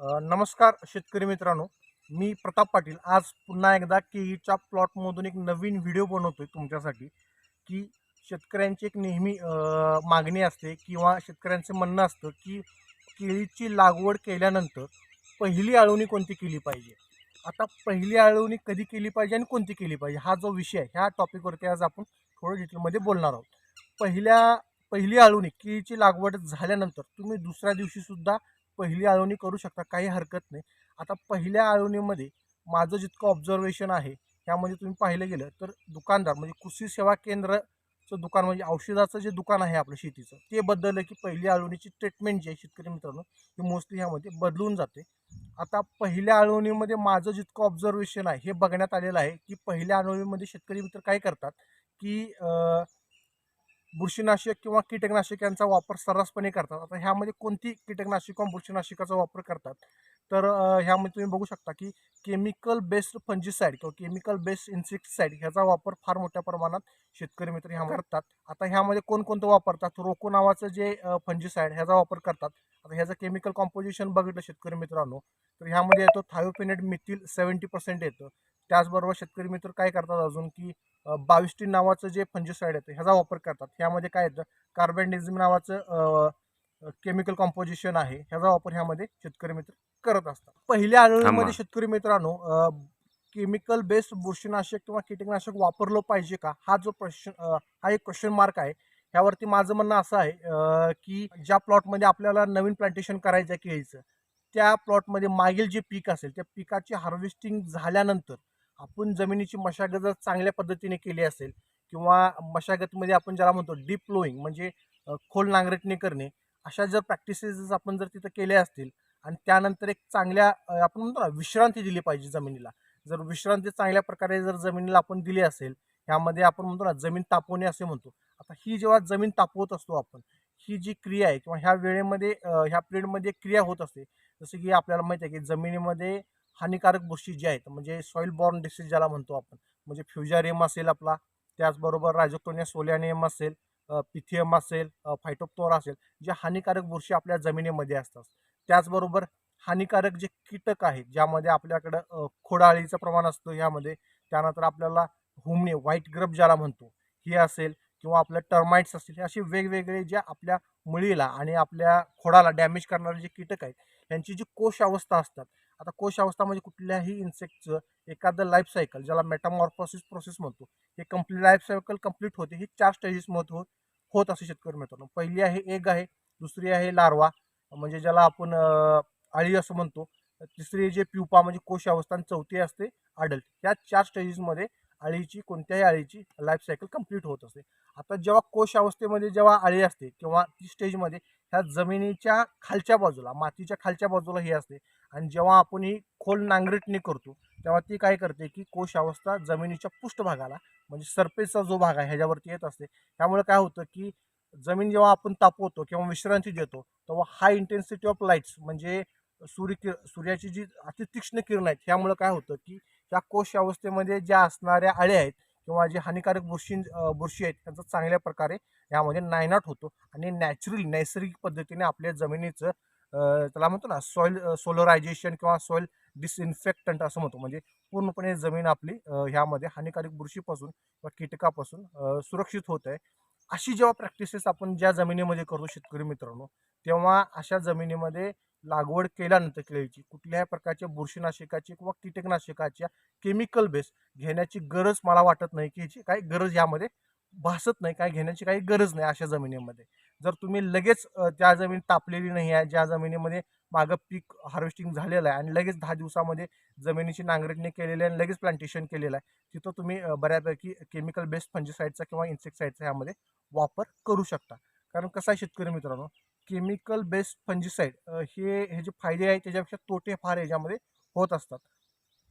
नमस्कार शेतकरी मित्रांनो. मी प्रताप पाटील. आज पुन्हा एकदा केळीच्या प्लॉटमधून एक नवीन व्हिडिओ बनवतोय तुमच्यासाठी की शेतकऱ्यांची एक नेहमी मागणी असते किंवा शेतकऱ्यांचं म्हणणं असतं की केळीची लागवड केल्यानंतर पहिली आळवणी कोणती केली पाहिजे? आता पहिली आळवणी कधी केली पाहिजे आणि कोणती केली पाहिजे? हा जो विषय आहे ह्या टॉपिकवरती आज आपण थोडं डिटेलमध्ये बोलणार आहोत. पहिल्या पहिली आळवणी केळीची लागवड झाल्यानंतर तुम्ही दुसऱ्या दिवशीसुद्धा पहिली आळवणी करू शकता काही हरकत नाही. आता पहिल्या आळवणीमध्ये माझं जितकं ऑब्झर्वेशन आहे त्यामध्ये तुम्ही पाहिलं गेलं तर दुकानदार म्हणजे कृषी सेवा केंद्राचं दुकान म्हणजे औषधाचं जे दुकान आहे आपलं शेतीचं ते बदललं की पहिली आळवणीची ट्रीटमेंट जी आहे शेतकरी मित्रांनो ही मोस्टली ह्यामध्ये बदलून जाते. आता पहिल्या आळवणीमध्ये माझं जितकं ऑब्झर्वेशन आहे हे बघण्यात आलेलं आहे की पहिल्या आळवणीमध्ये शेतकरी मित्र काय करतात की बुरशीनाशक किंवा कीटकनाशक यांचा वापर सर्रासपणे करतात. आता ह्यामध्ये कोणती कीटकनाशक किंवा बुरशीनाशकाचा वापर करतात? तर ह्यामध्ये तुम्ही बघू शकता की केमिकल बेस्ड फंजीसाईड किंवा केमिकल बेस्ड इन्सेक्टिसाईड ह्याचा वापर फार मोठ्या प्रमाणात शेतकरी मित्र ह्या करतात. आता ह्यामध्ये कोणकोणतं वापरतात? रोको नावाचं जे फंजीसाईड ह्याचा वापर करतात. आता ह्याचं केमिकल कॉम्पोजिशन बघितलं शेतकरी मित्रांनो. तर ह्यामध्ये येतो थायोपिनेट मिथिल सेवन्टी पर्सेंट येतं. त्याचबरोबर शेतकरी मित्र काय करतात अजून की बाविस्टीन नावाचं जे फंजिसाईड येतं ह्याचा वापर करतात. ह्यामध्ये काय येतं? कार्बेंडिझम नावाचं केमिकल कॉम्पोजिशन आहे. ह्याचा वापर ह्यामध्ये शेतकरी मित्र करत असतात. पहिल्या थांबा. आळवणीमध्ये शेतकरी मित्रांनो केमिकल बेस्ड बुरशीनाशक किंवा कीटकनाशक वापरलं पाहिजे का? हा जो प्रश्न हा एक क्वेश्चन मार्क आहे. ह्यावरती माझं म्हणणं असं आहे की ज्या प्लॉटमध्ये आपल्याला नवीन प्लांटेशन करायचं आहे केळीचं त्या प्लॉटमध्ये मागील जे पीक असेल त्या पिकाची हार्वेस्टिंग झाल्यानंतर आपण जमिनीची मशागत जर चांगल्या पद्धतीने केली असेल किंवा मशागतमध्ये आपण ज्याला म्हणतो डीप फ्लोईंग म्हणजे खोल नांगरटणी करणे अशा जर प्रॅक्टिसेस आपण जर तिथं केल्या असतील आणि त्यानंतर एक चांगल्या आपण म्हणतो ना विश्रांती दिली पाहिजे जमिनीला. जर विश्रांती चांगल्या प्रकारे जर जमिनीला आपण दिली असेल ह्यामध्ये आपण म्हणतो ना जमीन तापवणे असे म्हणतो. आता ही जेव्हा जमीन तापवत असतो आपण ही जी क्रिया आहे किंवा ह्या वेळेमध्ये ह्या पिरियडमध्ये क्रिया होत असते. जसं की आपल्याला माहिती आहे की जमिनीमध्ये हानिकारक बुरशी ज्या आहेत म्हणजे सॉईल बॉर्न डिसीज ज्याला म्हणतो आपण म्हणजे फ्युजारियम असेल आपला त्याचबरोबर रायझोक्टोनिया सोलॅनियम असेल पिथियम असेल फायटोप्तोरा असेल जे हानिकारक बुरशी आपल्या जमिनीमध्ये असतात. त्याचबरोबर हानिकारक जे कीटक आहेत ज्यामध्ये आपल्याकडं खोडाळीचं प्रमाण असतं ह्यामध्ये त्यानंतर आपल्याला हुमणे व्हाईट ग्रब ज्याला म्हणतो हे असेल किंवा आपल्या टर्माइट्स असतील हे असे वेगवेगळे जे आपल्या मुळीला आणि आपल्या खोडाला डॅमेज करणारे जे कीटक आहेत यांची जी कोश अवस्था असतात. आता कोश अवस्था म्हणजे कुठल्याही इन्सेक्टचं एखादं लाईफ सायकल ज्याला मेटामॉर्फोसिस प्रोसेस म्हणतो हे कंप्लीट लाईफ सायकल कंप्लीट होते ही चार स्टेजेसमध्ये हो, होत होत असे शेतकरी मित्रांनो. पहिली आहे एग आहे दुसरी आहे लार्वा म्हणजे ज्याला आपण आळी असं म्हणतो. तिसरी जे प्युपा म्हणजे कोश अवस्था आणि चौथी असते अडल्ट या चार स्टेजेसमध्ये अळीची कोणत्याही अळीची लाईफ सायकल कंप्लीट होत असते. आता जेव्हा कोश अवस्थेमध्ये जेव्हा अळी असते किंवा ती स्टेजमध्ये ह्या जमिनीच्या खालच्या बाजूला मातीच्या खालच्या बाजूला ही असते. आणि जेव्हा आपण ही खोल नांगरटणी करतो तेव्हा ती काय करते की कोश अवस्था जमिनीच्या पृष्ठभागाला म्हणजे सरफेसचा जो भाग आहे ह्याच्यावरती येत असते. त्यामुळे काय होतं की जमीन जेव्हा आपण तापवतो किंवा विश्रांती देतो तेव्हा हाय इंटेन्सिटी ऑफ लाईट्स म्हणजे सूर्य किर सूर्याची जी अतितीक्ष्ण किरण आहेत ह्यामुळे काय होतं की त्या कोश अवस्थेमध्ये ज्या असणाऱ्या अळ्या आहेत किंवा जे हानिकारक बुरशी बुरशी आहेत त्यांचा चांगल्या प्रकारे यामध्ये नायनाट होतो आणि नॅचरली नैसर्गिक पद्धतीने आपल्या जमिनीचं त्याला म्हणतो ना सॉईल सोलरायझेशन किंवा सॉईल डिसइन्फेक्टंट असं म्हणतो. म्हणजे पूर्णपणे जमीन आपली ह्यामध्ये हानिकारक बुरशीपासून किंवा कीटकापासून सुरक्षित होत आहे. अशी जेव्हा प्रॅक्टिसेस आपण ज्या जमिनीमध्ये करतो शेतकरी मित्रांनो तेव्हा अशा जमिनीमध्ये लागवड केल्यानंतर केळीची कुठल्याही प्रकारच्या बुरशीनाशकाची किंवा कीटकनाशकाच्या केमिकल बेस घेण्याची गरज मला वाटत नाही की ह्याची काही गरज यामध्ये भासत नाही काय घेण्याची काही गरज नाही अशा जमिनीमध्ये. जर तुम्ही लगेच त्या जमीन तापलेली नाही आहे ज्या जमिनीमध्ये मागं पीक हार्वेस्टिंग झालेलं आहे. आणि लगेच दहा दिवसामध्ये जमिनीची नांगरटणी केलेली आहे आणि लगेच प्लांटेशन केलेलं आहे. तिथं तुम्ही बऱ्यापैकी केमिकल बेस्ड फंजिसाईडचा किंवा इन्सेक्टसाईडचा ह्यामध्ये वापर करू शकता. कारण कसं आहे शेतकरी मित्रांनो केमिकल बेस्ड फंजिसाईड हे हे जे फायदे आहेत त्याच्यापेक्षा तोटे फार याच्यामध्ये होत असतात.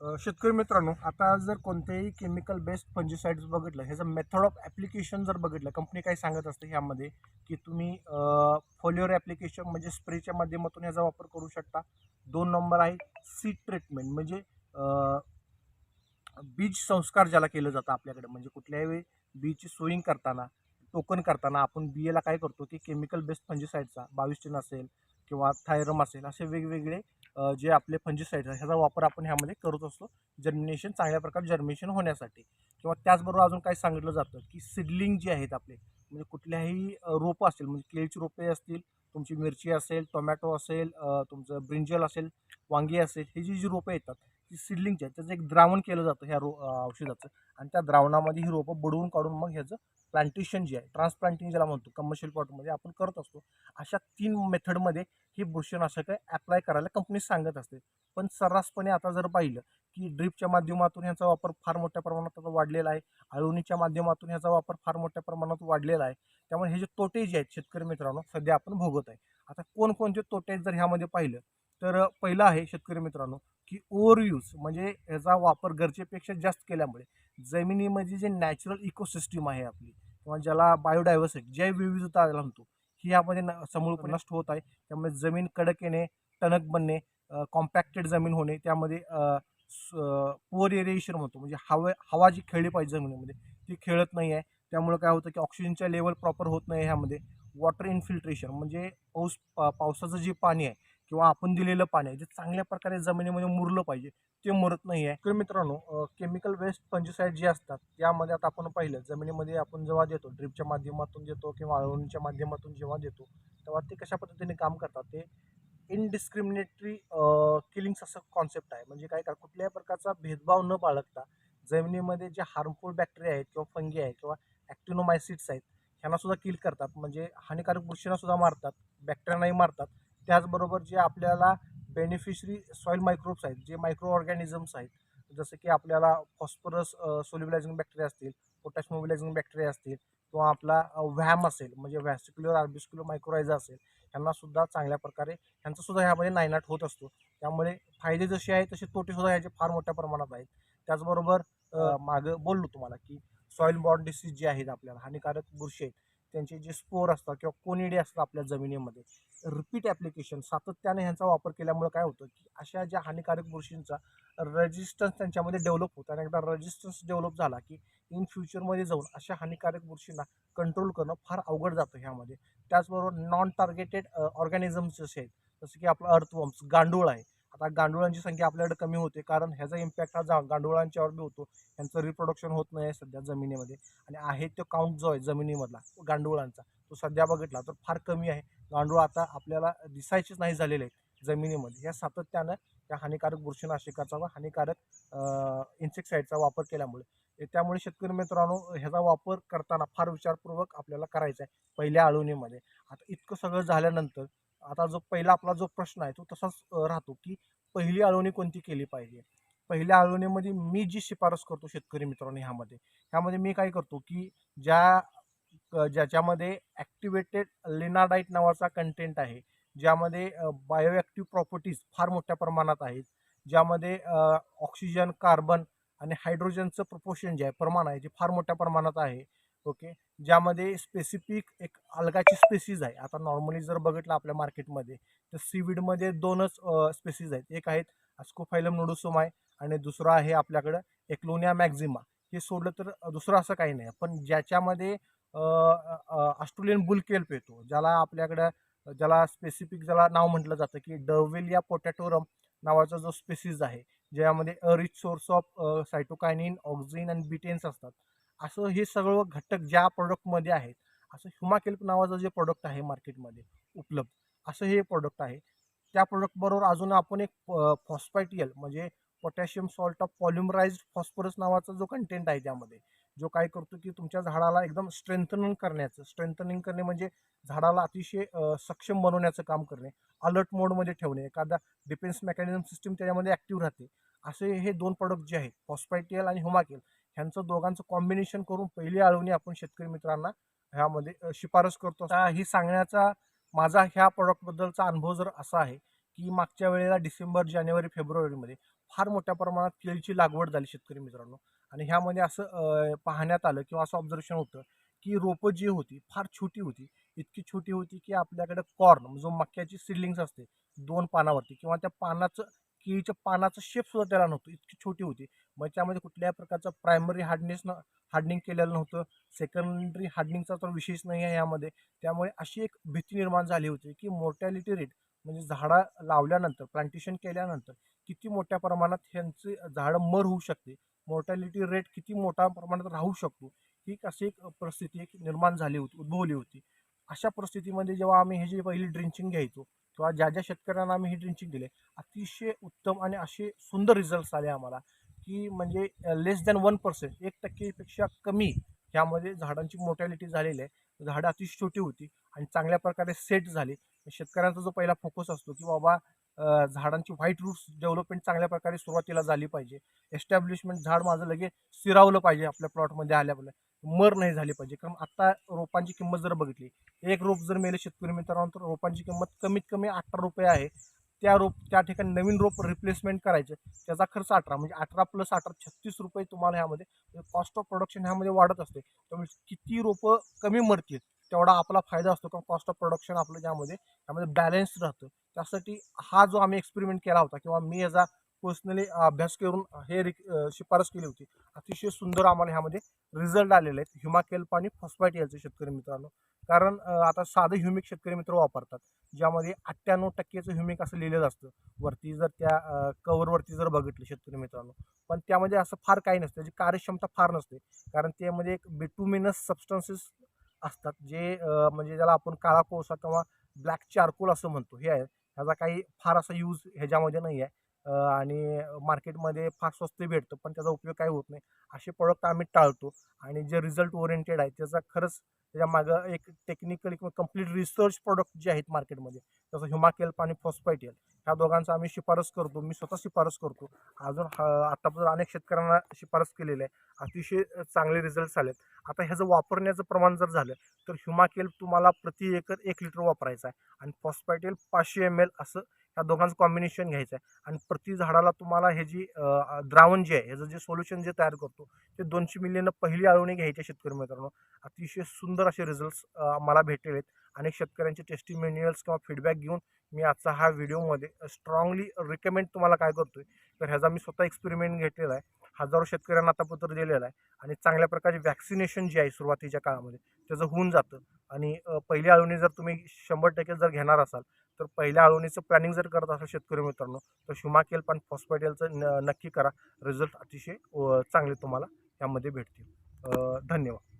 शेतकरी मित्रांनो आता जर कोणतेही केमिकल बेस्ड फंजिसाईड्स बघितलं ह्याचं मेथड ऑफ ॲप्लिकेशन जर बघितलं कंपनी काय सांगत असते ह्यामध्ये की तुम्ही फोलिओर ॲप्लिकेशन म्हणजे स्प्रेच्या माध्यमातून ह्याचा वापर करू शकता. दोन नंबर आहे सीड ट्रीटमेंट म्हणजे बीज संस्कार ज्याला केलं जातं आपल्याकडे म्हणजे कुठल्याही वेळी बीजची सोईंग करताना टोकन करताना आपण बी एला काय करतो की केमिकल बेस्ड फंजिसाईडचा बाविस्टिन असेल किंवा थायरम असेल असे वेगवेगळे जे आपले फंजीसाईड ह्याचा वापर आपण ह्यामध्ये करत असतो. जर्मिनेशन चांगल्या प्रकारे जर्मिनेशन होण्यासाठी. किंवा त्याचबरोबर अजून काय सांगितलं जातं की सिडलिंग जे आहेत आपले म्हणजे कुठल्याही रोपं असतील म्हणजे केळीची रोपे असतील तुमची मिरची असेल टोमॅटो असेल तुमचं ब्रिंजल असेल वांगी असेल ही जी जी रोपं येतात ती सिडलिंगची आहेत त्याचं एक द्रावण केलं जातं ह्या रो औषधाचं. आणि त्या द्रावणामध्ये ही रोपं बुडवून काढून मग ह्याचं प्लांटेशन जे आहे ट्रान्सप्लांटिंग ज्याला म्हणतो कमर्शियल प्लॉटमध्ये आपण करत असतो. अशा तीन मेथडमध्ये ही बुरशीनाशकं ॲप्लाय करायला कंपनी सांगत असते. पण सर्रासपणे आता जर पाहिलं की ड्रीपच्या माध्यमातून ह्याचा वापर फार मोठ्या प्रमाणात आता वाढलेला आहे. अळवणीच्या माध्यमातून ह्याचा वापर फार मोठ्या प्रमाणात वाढलेला आहे. त्यामुळे हे जे तोटे जे आहेत शेतकरी मित्रांनो सध्या आपण भोगत आहे. आता कोणकोणते तोटे जर ह्यामध्ये पाहिलं तर पहिलं आहे शेतकरी मित्रांनो की ओव्हर यूज म्हणजे ह्याचा वापर गरजेपेक्षा जास्त केल्यामुळे जमिनीमध्ये जे नॅचरल इकोसिस्टीम आहे आपली किंवा ज्याला बायोडायव्हर्सिटी जैवविविधता म्हणतो ही यामध्ये न समूळपणे नष्ट होत आहे. त्यामुळे जमीन कडक येणे टणक बनणे कॉम्पॅक्टेड जमीन होणे त्यामध्ये पुअर एरिएशन म्हणतो म्हणजे हवा हवा जी खेळली पाहिजे जमिनीमध्ये ती खेळत नाही आहे. त्यामुळे काय होतं की ऑक्सिजनच्या लेवल प्रॉपर होत नाही ह्यामध्ये. वॉटर इन्फिल्ट्रेशन म्हणजे पाऊस पावसाचं जे पाणी आहे किंवा आपण दिलेलं पाणी आहे जे चांगल्या प्रकारे जमिनीमध्ये मुरलं पाहिजे ते मुरत नाही आहे. तर मित्रांनो केमिकल वेस्ट पंचसाईड जे असतात त्यामध्ये आता आपण पाहिलं जमिनीमध्ये आपण जेव्हा देतो ड्रिपच्या माध्यमातून देतो किंवा आळवणीच्या माध्यमातून जेव्हा देतो तेव्हा ते कशा पद्धतीने काम करतात? ते इनडिस्क्रिमिनेटरी किलिंग्स असं कॉन्सेप्ट आहे. म्हणजे काय का कुठल्याही प्रकारचा भेदभाव न बाळगता जमिनीमध्ये जे हार्मफुल बॅक्टेरिया आहेत किंवा फंगी आहेत किंवा ॲक्टिनोमायसिट्स आहेत ह्यांनासुद्धा किल करतात. म्हणजे हानिकारक बुरशींना सुद्धा मारतात बॅक्टेरियानाही मारतात. त्याचबरोबर जे आपल्याला बेनिफिशरी सॉईल मायक्रोब्स आहेत जे मायक्रो ऑर्गॅनिझम्स आहेत जसं की आपल्याला फॉस्फरस सोल्युबलायझिंग बॅक्टेरिया असतील पोटॅश मोबिलायझिंग बॅक्टेरिया असतील किंवा आपला व्हॅम असेल म्हणजे व्हॅसिक्युलर आर्बिस्क्युलर मायक्रोरायझा असेल ह्यांना सुद्धा चांगल्या प्रकारे ह्यांचा सुद्धा ह्यामध्ये नायनाट होत असतो. त्यामुळे फायदे जसे आहेत तसे तोटे सुद्धा ह्याचे फार मोठ्या प्रमाणात आहेत. त्याचबरोबर मागं बोललो तुम्हाला की सॉईल बॉर्न डिसीज जे आहेत आपल्याला हानिकारक बुरशी आहेत त्यांचे जे स्पोर असतात किंवा कोनिडे असतात आपल्या जमिनीमध्ये रिपीट ॲप्लिकेशन सातत्याने ह्यांचा वापर केल्यामुळे काय होतं की अशा ज्या हानिकारक बुरशींचा रेजिस्टन्स त्यांच्यामध्ये डेव्हलप होतो आणि एकदा रजिस्टन्स डेव्हलप झाला की इन फ्युचरमध्ये जाऊन अशा हानिकारक बुरशींना कंट्रोल करणं फार अवघड जातं ह्यामध्ये. त्याचबरोबर नॉन टार्गेटेड ऑर्गॅनिझम्स जसे आहेत जसं की आपलं अर्थवम्स गांडूळ आहे आता गांडुळांची संख्या आपल्याकडे कमी होते कारण ह्याचा इम्पॅक्ट हा जा गांडुळांच्यावर बी होतो. त्यांचं रिप्रोडक्शन होत नाही आहे सध्या जमिनीमध्ये. आणि आहे तो काउंट जो आहे जमिनीमधला गांडुळांचा तो सध्या बघितला तर फार कमी आहे. गांडूळ आता आपल्याला दिसायचेच नाही झालेले आहेत जमिनीमध्ये. या सातत्यानं त्या हानिकारक बुरशीनाशिकाचा व हानिकारक इन्सेक्साईडचा वापर केल्यामुळे. त्यामुळे शेतकरी मित्रांनो ह्याचा वापर करताना फार विचारपूर्वक आपल्याला करायचा आहे पहिल्या आळवणीमध्ये. आता इतकं सगळं झाल्यानंतर आता जो पहिला आपला जो प्रश्न आहे तो तसाच राहतो की पहिली आळवणी कोणती केली पाहिजे? पहिल्या आळवणीमध्ये मी जी शिफारस करतो शेतकरी मित्रांनो ह्यामध्ये ह्यामध्ये मी काय करतो की ज्या ज्याच्यामध्ये ॲक्टिवेटेड लिनाडाईट नावाचा कंटेंट आहे ज्यामध्ये बायोॲक्टिव्ह प्रॉपर्टीज फार मोठ्या प्रमाणात आहेत ज्यामध्ये ऑक्सिजन कार्बन आणि हायड्रोजनचं प्रपोशन जे आहे प्रमाण आहे जे फार मोठ्या प्रमाणात आहे ओके? ज्यामध्ये स्पेसिफिक एक अलगाची स्पेसीज आहे. आता नॉर्मली जर बघितलं आपल्या मार्केटमध्ये तर सीविडमध्ये दोनच स्पेसीज आहेत. एक आहेत अस्कोफायलम नोडोसोम आहे आणि दुसरं आहे आपल्याकडं एक्लोनिया मॅक्झिमा हे सोडलं तर दुसरं असं काही नाही. पण ज्याच्यामध्ये ऑस्ट्रेलियन बुलकेल्प येतो ज्याला आपल्याकडं ज्याला स्पेसिफिक ज्याला नाव म्हटलं जातं की डवेलिया पोटॅटोरम नावाचा जो स्पेसीज आहे ज्यामध्ये a rich source of cytokinin auxin आणि बिटेन्स असतात. असं हे सगळं घटक ज्या प्रोडक्टमध्ये आहेत असं ह्युमाकेल्प नावाचं जे प्रोडक्ट आहे मार्केटमध्ये उपलब्ध असं हे प्रोडक्ट आहे. त्या प्रोडक्टबरोबर अजून आपण एक फॉस्फायटियल म्हणजे potassium salt of polymerised phosphorus नावाचा जो कंटेंट आहे त्यामध्ये जो काय करतो की तुमच्या झाडाला एकदम स्ट्रेंथनिंग करण्याचं स्ट्रेंथनिंग करणे म्हणजे झाडाला अतिशय सक्षम बनवण्याचं काम करणे अलर्ट मोडमध्ये ठेवणे एखादा डिफेन्स मेकॅनिझम सिस्टीम त्याच्यामध्ये ॲक्टिव्ह राहते. असे हे दोन प्रोडक्ट जे आहेत फॉस्फायटियल आणि हुमाकेल ह्यांचं दोघांचं कॉम्बिनेशन करून पहिली आळवणी आपण शेतकरी मित्रांना ह्यामध्ये शिफारस करतो. ही सांगण्याचा माझा ह्या प्रॉडक्टबद्दलचा अनुभव जर असा आहे की मागच्या वेळेला डिसेंबर जानेवारी फेब्रुवारीमध्ये फार मोठ्या प्रमाणात केळीची लागवड झाली शेतकरी मित्रांनो. आणि ह्यामध्ये असं पाहण्यात आलं किंवा असं ऑब्झर्वेशन होतं की रोपं जी होती फार छोटी होती. इतकी छोटी होती की आपल्याकडे कॉर्न म्हणजे जो मक्याची सिडलिंग्स असते दोन पानावरती किंवा त्या पानाचं केळीच्या पानाचं शेप सुद्धा त्याला नव्हतं. इतकी छोटी होती. मग त्यामध्ये कुठल्याही प्रकारचं प्रायमरी हार्डनेस न हार्डनिंग केलेलं नव्हतं. सेकंडरी हार्डनिंगचा तर विषयच नाही आहे यामध्ये. त्यामुळे अशी एक भीती निर्माण झाली होती की मोर्टॅलिटी रेट म्हणजे झाडं लावल्यानंतर प्लांटेशन केल्यानंतर किती मोठ्या प्रमाणात ह्यांचे झाडं मर होऊ शकते? मोर्टॅलिटी रेट किती मोठ्या प्रमाणात राहू शकतो? ही अशी एक परिस्थिती एक निर्माण झाली होती उद्भवली होती. अशा परिस्थितीमध्ये जेव्हा आम्ही हे जे पहिली ड्रिंचिंग घ्यायचो किंवा ज्या ज्या शेतकऱ्यांना आम्ही ही ड्रिंचिंग दिले अतिशय उत्तम आणि असे सुंदर रिझल्ट्स आले आम्हाला. की म्हणजे लेस दॅन वन पर्सेंट एक टक्केपेक्षा कमी ह्यामध्ये झाडांची मोर्टॅलिटी झालेली आहे. झाडं अतिशय छोटी होती आणि चांगल्या प्रकारे सेट झाली. शेतकऱ्यांचा जो पहिला फोकस असतो की बाबा झाडांची व्हाईट रूट्स डेव्हलपमेंट चांगल्या प्रकारे सुरुवातीला झाली पाहिजे. एस्टॅब्लिशमेंट झाड माझं लगेच स्थिरावलं पाहिजे आपल्या प्लॉटमध्ये आल्यामुळे. मर नाही झाली पाहिजे. कारण आत्ता रोपांची किंमत जर बघितली एक रोप जर मेले शेतकरी मित्रांनो तर रोपांची किंमत कमीत कमी अठरा रुपये आहे. त्या रोप त्या ठिकाणी नवीन रोप रिप्लेसमेंट करायचे. त्याचा खर्च अठरा म्हणजे अठरा प्लस अठरा छत्तीस रुपये तुम्हाला ह्यामध्ये कॉस्ट ऑफ प्रोडक्शन ह्यामध्ये वाढत असते. त्यामुळे किती रोपं कमी मरतील तेवढा आपला फायदा असतो. कारण कॉस्ट ऑफ प्रोडक्शन आपलं ज्यामध्ये त्यामध्ये बॅलन्स राहतं. त्यासाठी हा जो आम्ही एक्सपेरिमेंट केला होता किंवा मी याचा पर्सनली अभ्यास करून हे रिक शिफारस केली होती. अतिशय सुंदर आम्हाला ह्यामध्ये रिझल्ट आलेले आहेत. ह्युमाकेल आणि फॉस्फाईट याचे शेतकरी मित्रांनो. कारण आता साधं ह्युमिक शेतकरी मित्र वापरतात. ज्यामध्ये अठ्ठ्याण्णव टक्केचं ह्युमिक असं लिहिलेलं असतं. वरती जर त्या कवरवरती जर बघितलं शेतकरी मित्रांनो. पण त्यामध्ये असं फार काही नसतं. त्याची कार्यक्षमता फार नसते. कारण त्यामध्ये एक बिटुमिनस सबस्टन्सेस असतात. जे म्हणजे ज्याला आपण काळा कोळसा किंवा ब्लॅक चारकोल असं म्हणतो. हे आहे ह्याचा काही फार असा यूज ह्याच्यामध्ये नाही आहे आणि मार्केटमध्ये फार स्वस्त भेटतं पण त्याचा उपयोग काही होत नाही. असे प्रोडक्ट आम्ही टाळतो आणि जे रिझल्ट ओरिएंटेड आहे त्याचा खरंच त्याच्या मागं एक टेक्निकली किंवा कंप्लीट रिसर्च प्रोडक्ट जे आहेत मार्केटमध्ये जसं ह्युमाकेल्प आणि फॉस्पायटेल ह्या दोघांचा आम्ही शिफारस करतो. मी स्वतः शिफारस करतो. अजून हा- आतापर्यंत अनेक शेतकऱ्यांना शिफारस केलेली आहे अतिशय चांगले रिझल्ट आलेत. आता ह्याचं वापरण्याचं प्रमाण जर झालं तर ह्युमाकेल्प तुम्हाला प्रति एकर एक लिटर वापरायचं आहे आणि फॉस्पायटेल पाचशे एम एल असं ह्या दोघांचं कॉम्बिनेशन घ्यायचं आहे. आणि प्रति झाडाला तुम्हाला हे जी द्रावण जे आहे ह्याचं जे सोल्युशन जे तयार करतो ते दोनशे मिलीनं पहिली आळवणी घ्यायची शेतकरी मित्रांनो. अतिशय सुंदर असे रिझल्ट्स मला भेटलेले आहेत. अनेक शेतकऱ्यांचे टेस्टिमेनियल्स किंवा फीडबॅक घेऊन मी आजचा हा व्हिडिओमध्ये स्ट्रॉंगली रिकमेंड तुम्हाला काय करतो आहे तर ह्याचा मी स्वतः एक्सपेरिमेंट घेतलेला आहे. हजारो शेतकऱ्यांना आता पत्र दिलेलं आहे. आणि चांगल्या प्रकारचे वॅक्सिनेशन जे आहे सुरुवातीच्या काळामध्ये त्याचं होऊन जातं. आणि पहिल्या पहिली जर तुम्ही शंभर टक्के जर घेणार असाल तर पहिल्या अळवणीचं प्लॅनिंग जर करत असाल शेतकरी मित्रांनो तर शुमाकेल पण फॉस्फायटेलचं न नक्की करा. रिझल्ट अतिशय चांगले तुम्हाला यामध्ये भेटतील. धन्यवाद.